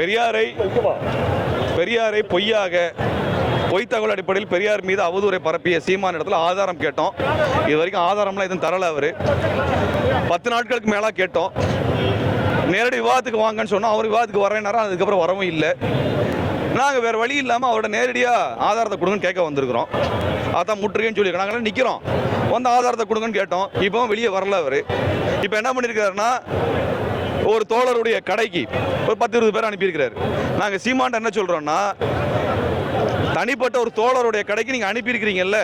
பெரியாரை பெரியாரை பொய்யாக பொய் தகவல் அடிப்படையில் பெரியார் மீது அவதூறை பரப்பிய சீமான இடத்துல ஆதாரம் கேட்டோம். இது வரைக்கும் ஆதாரம்லாம் எதுவும் தரல அவர். பத்து நாட்களுக்கு மேலாக கேட்டோம். நேரடி விவாதத்துக்கு வாங்கன்னு சொன்னோம் அவர் விவாதத்துக்கு வரேன்னாரா அதுக்கப்புறம் வரவும் இல்லை. நாங்கள் வேறு வழி இல்லாமல் அவரோட நேரடியாக ஆதாரத்தை கொடுங்கன்னு கேட்க வந்திருக்கிறோம். அதான் முற்றுகைன்னு சொல்லியிருக்கோம் நாங்கள் நிற்கிறோம் வந்து ஆதாரத்தை கொடுங்கன்னு கேட்டோம். இப்போவும் வெளியே வரல அவர். இப்போ என்ன பண்ணியிருக்காருன்னா ஒரு தோழருடைய கடைக்கு ஒரு பத்து இருபது பேர் அனுப்பியிருக்கிறாரு. நாங்கள் சீமான்ட்ட என்ன சொல்கிறோன்னா தனிப்பட்ட ஒரு தோழருடைய கடைக்கு நீங்கள் அனுப்பியிருக்கிறீங்கல்ல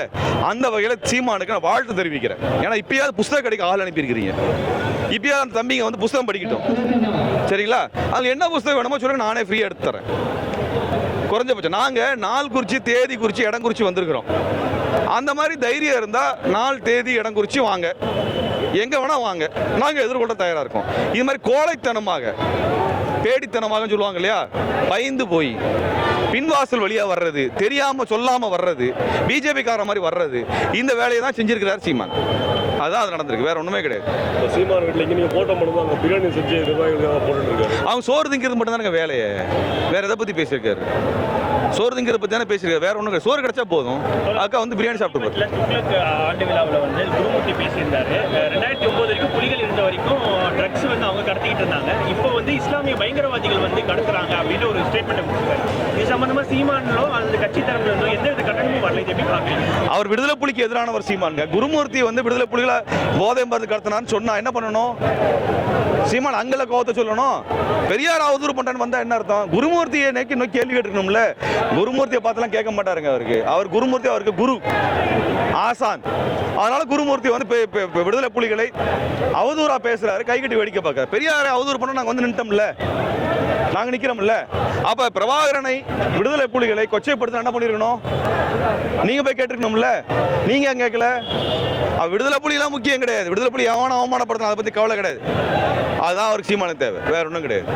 அந்த வகையில் சீமானுக்கு நான் வாழ்த்து தெரிவிக்கிறேன். ஏன்னா இப்பயாவது புஸ்தக கடைக்கு ஆள் அனுப்பியிருக்கிறீங்க. இப்பயாவது அந்த தம்பிங்க வந்து புஸ்தகம் படிக்கட்டும். சரிங்களா? அதில் என்ன புஸ்தகம் வேணுமோ சொல்லுங்க நானே ஃப்ரீயாக எடுத்து தரேன். குறைஞ்சபட்சம் நாங்கள் நாள் குறித்து தேதி குறித்து இடம் குறித்து வந்திருக்கிறோம். அந்த மாதிரி தைரியம் இருந்தால் நாள் தேதி இடம் குறித்து வாங்க. எங்கே வேணால் வாங்க. நாங்கள் எதிர்கொள்ள தயாராக இருக்கோம். இது மாதிரி கோழைத்தனமாக தேடித்தனமாக சொல்லுவாங்க இல்லையா? பயந்து போய். பின்வாசல் வழியாக வர்றது தெரியாமல் சொல்லாமல் வர்றது பிஜேபிக்கார மாதிரி வர்றது இந்த வேலையை தான் செஞ்சிருக்கிறார் சீமான். அதுதான் அது நடந்திருக்கு வேற ஒன்றுமே கிடையாது. இப்போ சீமான் வீட்டில் இங்கே நீங்கள் போட்டோ அங்கே பிரியாணி செஞ்சு அவங்க சோறு திங்கிறது மட்டும் தானே வேலையை? வேற எதை பற்றி பேசியிருக்காரு? சோறு திங்கிறத பற்றி தானே பேசியிருக்காரு வேற ஒன்றும் சோறு கிடைச்சா போதும். அக்கா வந்து பிரியாணி சாப்பிட்டு போகுது. ஆண்டு விழாவில் வந்து குருமூர்த்தி பேசியிருந்தாரு அஹ் ரெண்டாயிரத்தி ஒன்பது வரைக்கும் புலிகள் இருந்த வரைக்கும் ட்ரக்ஸ் வந்து அவங்க கடத்திக்கிட்டு இருந்தாங்க இப்போ வந்து இஸ்லாமிய பயங்கரவாதிகள் வந்து கடத்துறாங்க அப்படின்னு ஒரு ஸ்டேட்மெண்ட் கொடுத்துருக்காரு. சம்பந்தமா சீமானோ அந்த கட்சி தரப்புல இருந்தோ எந்த வித கட்டணமும் வரல இது எப்படி அவர் விடுதலை புலிக்கு எதிரானவர் சீமானுங்க. குருமூர்த்தி வந்து விடுதலை புலிகளை போதை மருந்து கடத்தினான்னு சொன்னா என்ன பண்ணணும்? சீமான் அங்கல கோவத்தை சொல்லணும். பெரியார் அவதூறு பண்றேன்னு வந்தா என்ன அர்த்தம்? குருமூர்த்தியை நோக்கி இன்னும் கேள்வி கேட்டுக்கணும்ல. குருமூர்த்தியை பார்த்துலாம் கேட்க மாட்டாருங்க அவருக்கு. அவர் குருமூர்த்தி அவருக்கு குரு ஆசான். அதனால குருமூர்த்தி வந்து விடுதலை புலிகளை அவதூறா பேசுறாரு கைகட்டி வேடிக்கை பார்க்கறாரு. பெரியாரை அவதூறு பண்ண நாங்க வந்து நின்ட்டோம்ல நாங்க நிக்கிறோம்ல. அப்ப பிரபாகரனை விடுதலை புலிகளை கொச்சைப்படுத்த என்ன பண்ணிருக்கணும்? நீங்க போய் கேட்டிருக்கணும்ல. நீங்க ஏன் கேட்கல? விடுதலை புலிலாம் முக்கியம் கிடையாது. விடுதலை புலி எவன அவமானப்படுத்தணும் அதை பத்தி கவலை கிடையாது. அதுதான் அவருக்கு சீமானம் தேவை. வேற ஒன்றும் கிடையாது.